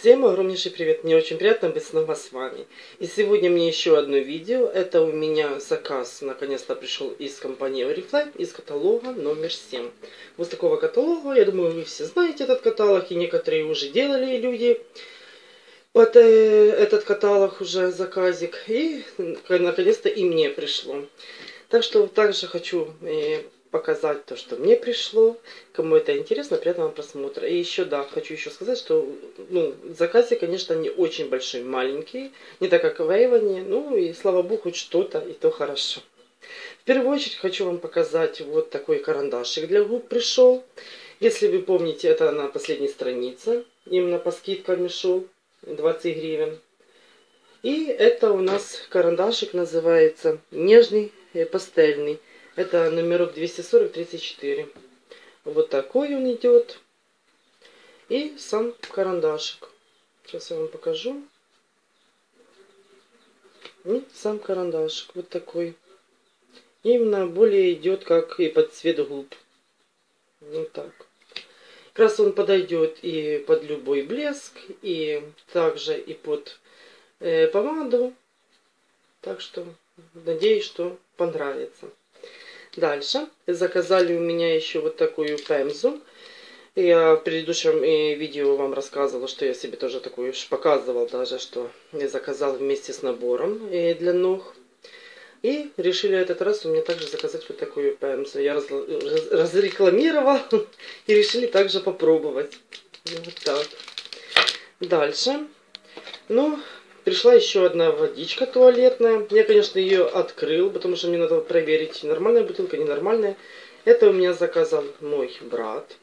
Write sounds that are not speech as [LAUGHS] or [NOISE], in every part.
Всем огромнейший привет! Мне очень приятно быть снова с вами. И сегодня мне еще одно видео. Это у меня заказ наконец-то пришел из компании Oriflame, из каталога номер 7. Вот такого каталога, я думаю, вы все знаете этот каталог, и некоторые уже делали люди под э, этот каталог уже заказик. И наконец-то и мне пришло. Так что также хочу э, показать то, что мне пришло. Кому это интересно, приятного просмотра. И еще, да, хочу еще сказать, что ну, заказы, конечно, не очень большой, маленький. Не так, как в Эйвоне. Ну, и слава богу, хоть что-то, и то хорошо. В первую очередь хочу вам показать вот такой карандашик для губ пришел. Если вы помните, это на последней странице. Именно по скидкам шел. 20 гривен. И это у нас карандашик называется нежный пастельный. Это номерок 240-34. Вот такой он идет. И сам карандашик. Сейчас я вам покажу. И сам карандашик. Вот такой. Именно более идет как и под цвет губ. Вот так. Как раз он подойдет и под любой блеск, и также и под э, помаду. Так что надеюсь, что понравится. Дальше заказали у меня еще вот такую пемзу. Я в предыдущем видео вам рассказывала, что я себе тоже такую показывала даже, что я заказала вместе с набором для ног. И решили этот раз у меня также заказать вот такую пемзу. Я раз, раз, разрекламировала [LAUGHS] и решили также попробовать. Вот так. Дальше. Ну, Пришла еще одна водичка туалетная. Я, конечно, ее открыл, потому что мне надо проверить, нормальная бутылка, ненормальная. Это у меня заказал мой брат.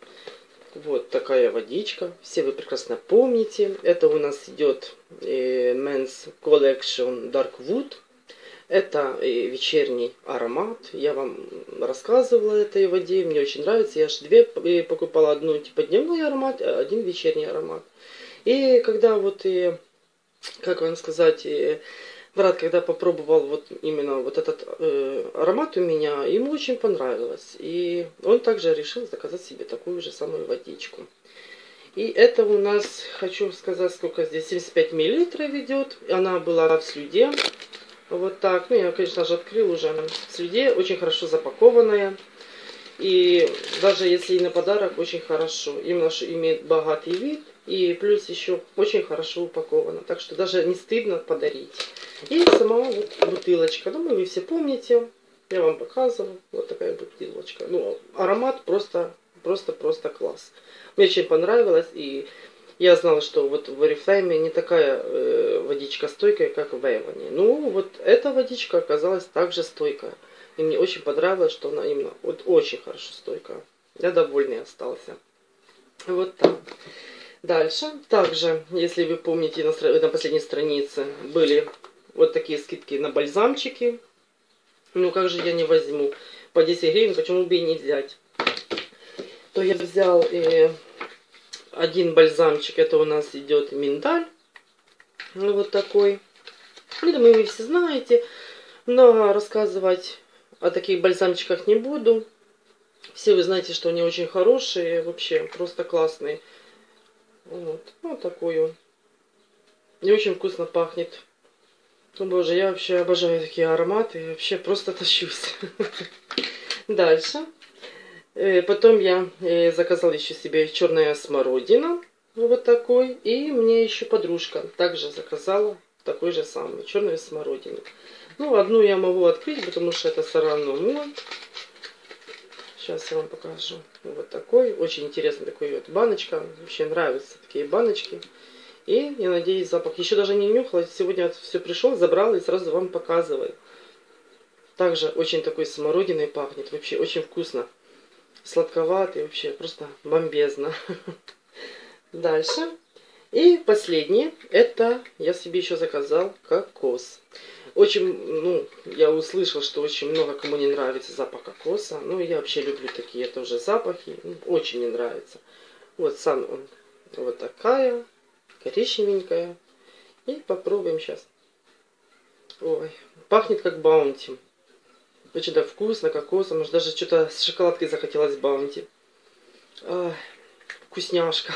Вот такая водичка. Все вы прекрасно помните. Это у нас идет э, Men's Collection Dark Wood. Это э, вечерний аромат. Я вам рассказывала этой воде. Мне очень нравится. Я аж две э, покупала. Одну типа дневной аромат, один вечерний аромат. И когда вот и как вам сказать, и брат, когда попробовал вот именно вот этот э, аромат у меня, ему очень понравилось. И он также решил заказать себе такую же самую водичку. И это у нас, хочу сказать, сколько здесь, 75 миллилитров идет. Она была в слюде. Вот так. Ну, я, конечно же, открыл уже в слюде. Очень хорошо запакованная. И даже если и на подарок, очень хорошо. Именно что имеет богатый вид. И плюс еще очень хорошо упаковано. Так что даже не стыдно подарить. И сама вот бутылочка. Думаю, вы все помните. Я вам показывала. Вот такая бутылочка. Ну, аромат просто, просто, просто класс. Мне очень понравилось. И я знала, что вот в Oriflame не такая э, водичка стойкая, как в Эване. Ну, вот эта водичка оказалась также стойкая. И мне очень понравилось, что она именно вот очень хорошо стойкая. Я довольный остался. Вот так. Дальше, также, если вы помните, на, на последней странице были вот такие скидки на бальзамчики. Ну, как же я не возьму? По 10 гривен, почему бы и не взять? То я взял э, один бальзамчик, это у нас идет миндаль. Ну, вот такой. Я думаю, вы все знаете. Но рассказывать о таких бальзамчиках не буду. Все вы знаете, что они очень хорошие, вообще просто классные. Вот, вот такой он. И очень вкусно пахнет. Ну, боже, я вообще обожаю такие ароматы. Вообще просто тащусь. [LAUGHS] Дальше. Э, потом я э, заказала еще себе черная смородина. Вот такой. И мне еще подружка также заказала такой же самый. Черную смородину. Ну, одну я могу открыть, потому что это сараному. Сейчас я вам покажу. Вот такой. Очень интересный такой вот баночка. Вообще нравятся такие баночки. И, я надеюсь, запах. Еще даже не нюхала. Сегодня все пришел, забрал и сразу вам показываю. Также очень такой смородиной пахнет. Вообще очень вкусно. Сладковатый вообще. Просто бомбезно. [LAUGHS] Дальше. И последнее. Это я себе еще заказал кокос. Очень, ну, я услышал, что очень много кому не нравится запах кокоса. Ну, я вообще люблю такие тоже запахи. Ну, очень не нравится. Вот сам он вот такая, коричневенькая. И попробуем сейчас. Ой, пахнет как баунти. Очень так вкусно, кокосом. Может, даже что-то с шоколадкой захотелось баунти. Ай, вкусняшка.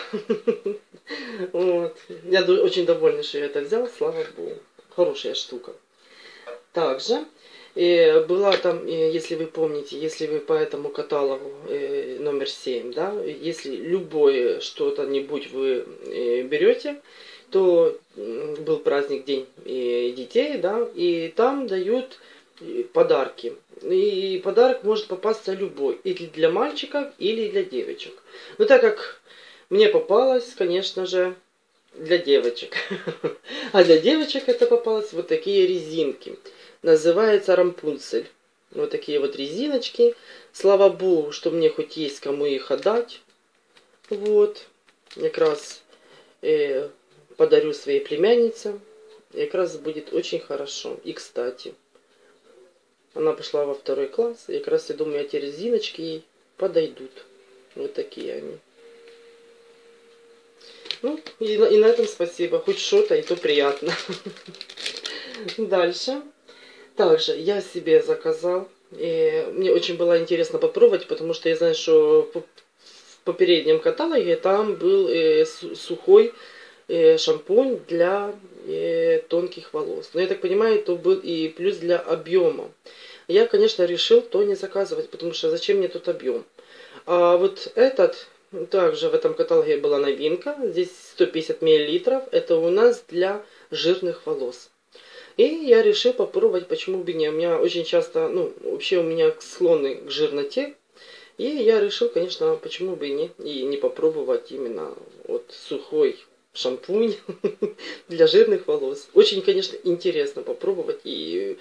Вот. Я очень довольна, что я это взял, слава богу. Хорошая штука. Также и была там, если вы помните, если вы по этому каталогу э, номер 7, да, если любое что-то нибудь вы э, берете, то был праздник День э, детей, да, и там дают подарки. И подарок может попасться любой, или для мальчиков, или для девочек. Но так как мне попалось, конечно же, для девочек. [LAUGHS] А для девочек это попалось вот такие резинки называется рампунцель. Вот такие вот резиночки. Слава богу, что мне хоть есть кому их отдать. Вот. Как раз э, подарю своей племяннице. И как раз будет очень хорошо. И кстати, она пошла во второй класс. И как раз я думаю, эти резиночки ей подойдут. Вот такие они. Ну, и и на этом спасибо. Хоть что-то, и то приятно. [LAUGHS] Дальше. Также я себе заказал. И мне очень было интересно попробовать, потому что я знаю, что в попереднем каталоге там был э, сухой шампунь для э, тонких волос. Но я так понимаю, это был и плюс для объема. Я, конечно, решил то не заказывать, потому что зачем мне тут объем. А вот этот, также в этом каталоге была новинка. Здесь 150 мл. Это у нас для жирных волос. И я решил попробовать, почему бы не. У меня очень часто, ну, вообще у меня склонны к жирноте. И я решил, конечно, почему бы не, и не попробовать именно вот сухой шампунь [LAUGHS] для жирных волос. Очень, конечно, интересно попробовать. И,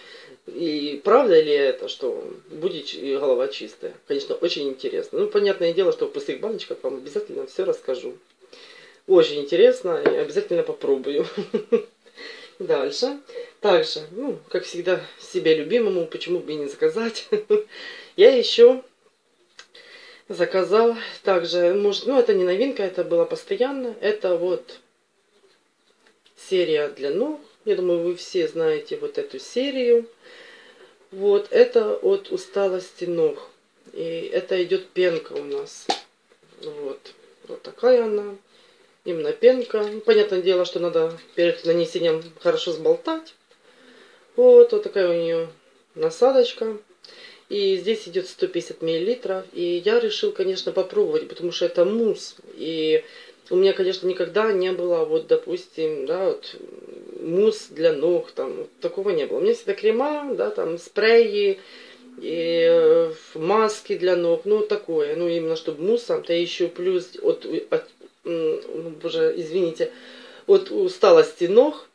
и правда ли это, что будет голова чистая? Конечно, очень интересно. Ну, понятное дело, что в пустых баночках вам обязательно все расскажу. Очень интересно, и обязательно попробую. [LAUGHS] Дальше. Также, ну, как всегда, себе любимому, почему бы и не заказать. [LAUGHS] Я еще заказал также, может, ну, это не новинка, это было постоянно. Это вот серия для ног. Я думаю, вы все знаете вот эту серию. Вот, это от усталости ног. И это идет пенка у нас. Вот, вот такая она именно пенка. Ну, понятное дело, что надо перед нанесением хорошо сболтать. Вот, вот такая у нее насадочка. И здесь идет 150 миллилитров. И я решил, конечно, попробовать, потому что это мусс. И у меня, конечно, никогда не было, вот, допустим, да, вот, мусс для ног, там, вот, такого не было. У меня всегда крема, да, там, спреи, и э, маски для ног, ну, такое, ну, именно чтобы муссом, то еще плюс от, от ну, боже, извините, от усталости ног,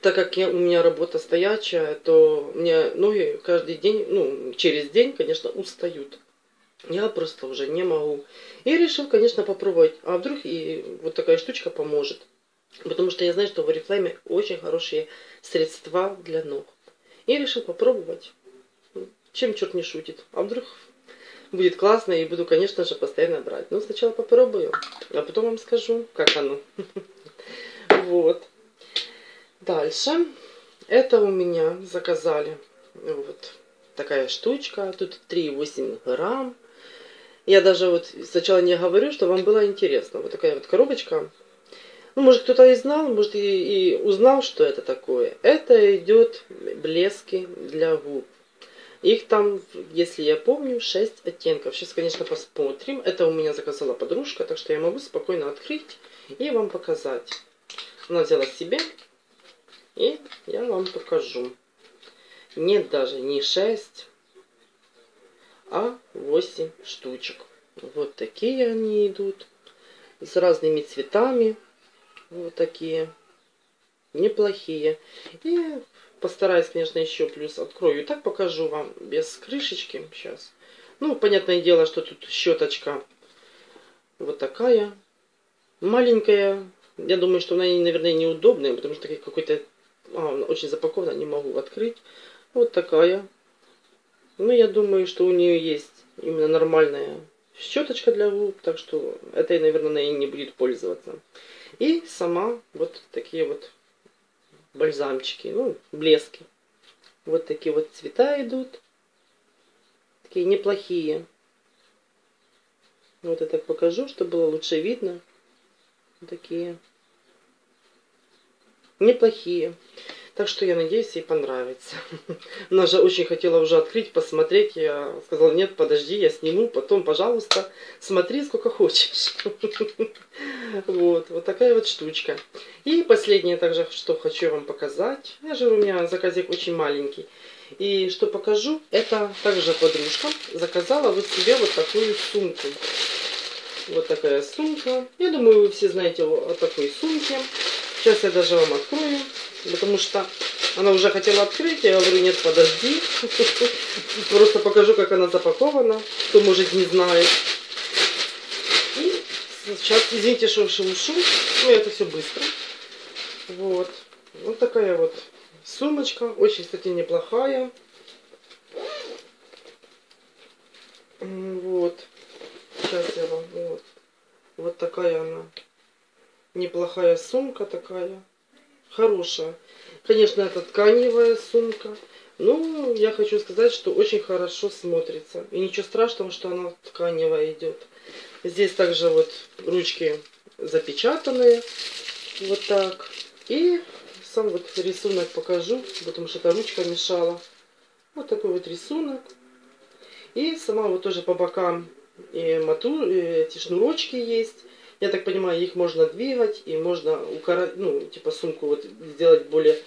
так как я, у меня работа стоячая, то меня ноги каждый день, ну, через день, конечно, устают. Я просто уже не могу. И решил, конечно, попробовать. А вдруг и вот такая штучка поможет. Потому что я знаю, что в Oriflame очень хорошие средства для ног. И решил попробовать. Чем черт не шутит. А вдруг будет классно и буду, конечно же, постоянно брать. Но сначала попробую, а потом вам скажу, как оно. [LAUGHS] Вот. Дальше. Это у меня заказали вот такая штучка. Тут 3,8 грамм. Я даже вот сначала не говорю, что вам было интересно. Вот такая вот коробочка. Ну, может, кто-то и знал, может, и, и узнал, что это такое. Это идет блески для губ. Их там, если я помню, 6 оттенков. Сейчас, конечно, посмотрим. Это у меня заказала подружка, так что я могу спокойно открыть и вам показать. Она взяла себе, и я вам покажу. Нет даже не 6, а 8 штучек. Вот такие они идут. С разными цветами. Вот такие. Неплохие. И Постараюсь, конечно, еще плюс открою. И так покажу вам без крышечки сейчас. Ну, понятное дело, что тут щеточка вот такая. Маленькая. Я думаю, что она, наверное, неудобная, потому что какой-то... А, очень запакована, не могу открыть. Вот такая. Ну, я думаю, что у нее есть именно нормальная щеточка для губ, так что этой, наверное, она и не будет пользоваться. И сама вот такие вот бальзамчики, ну, блески. Вот такие вот цвета идут. Такие неплохие. Вот я так покажу, чтобы было лучше видно. Такие неплохие. Так что я надеюсь, ей понравится. [LAUGHS] Она же очень хотела уже открыть, посмотреть. Я сказала, нет, подожди, я сниму, потом, пожалуйста, смотри сколько хочешь. [LAUGHS] Вот, вот такая вот штучка. И последнее также, что хочу вам показать. Я же у меня заказик очень маленький. И что покажу, это также подружка заказала вот себе вот такую сумку. Вот такая сумка. Я думаю, вы все знаете о такой сумке. Сейчас я даже вам открою потому что она уже хотела открыть, я говорю, нет, подожди, [LAUGHS] просто покажу, как она запакована, кто, может, не знает. И сейчас, извините, что шелушу, но это все быстро. Вот, вот такая вот сумочка, очень, кстати, неплохая. Вот, сейчас я вам, вот, вот такая она, неплохая сумка такая хорошая. Конечно, это тканевая сумка. Но я хочу сказать, что очень хорошо смотрится. И ничего страшного, что она тканевая идет. Здесь также вот ручки запечатанные. Вот так. И сам вот рисунок покажу, потому что эта ручка мешала. Вот такой вот рисунок. И сама вот тоже по бокам и мату, и эти шнурочки есть. Я так понимаю, их можно двигать и можно укоротить, ну, типа сумку вот сделать более...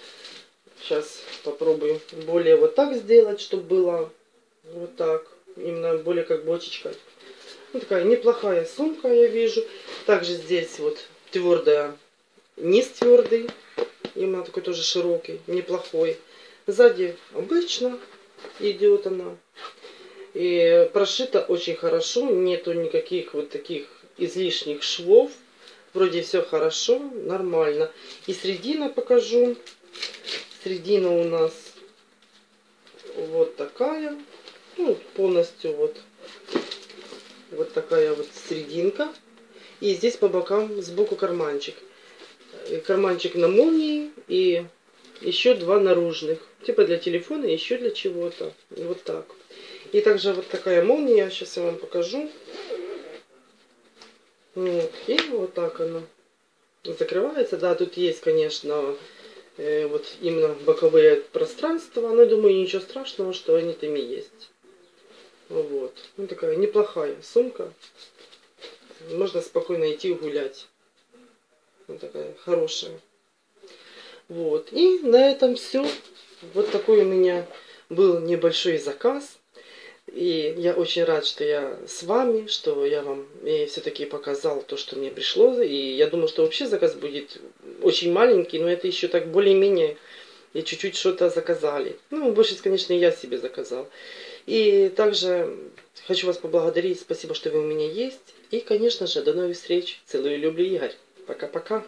Сейчас попробую более вот так сделать, чтобы было вот так. Именно более как бочечка. Ну, такая неплохая сумка, я вижу. Также здесь вот твердая, низ твердый. Именно такой тоже широкий, неплохой. Сзади обычно идет она. И прошита очень хорошо, нету никаких вот таких излишних швов. Вроде все хорошо, нормально. И средина покажу. Средина у нас вот такая. Ну, полностью вот, вот такая вот серединка. И здесь по бокам сбоку карманчик. Э, карманчик на молнии и еще два наружных. Типа для телефона, еще для чего-то. Вот так. И также вот такая молния. Сейчас я вам покажу. Вот. И вот так оно закрывается. Да, тут есть, конечно, э, вот именно боковые пространства. Но думаю, ничего страшного, что они там и есть. Вот. Ну, такая неплохая сумка. Можно спокойно идти гулять. Вот такая хорошая. Вот. И на этом все. Вот такой у меня был небольшой заказ. И я очень рад, что я с вами, что я вам все-таки показал то, что мне пришло. И я думаю, что вообще заказ будет очень маленький, но это еще так более-менее и чуть-чуть что-то заказали. Ну, больше, конечно, я себе заказал. И также хочу вас поблагодарить. Спасибо, что вы у меня есть. И, конечно же, до новых встреч. Целую, люблю, Игорь. Пока-пока.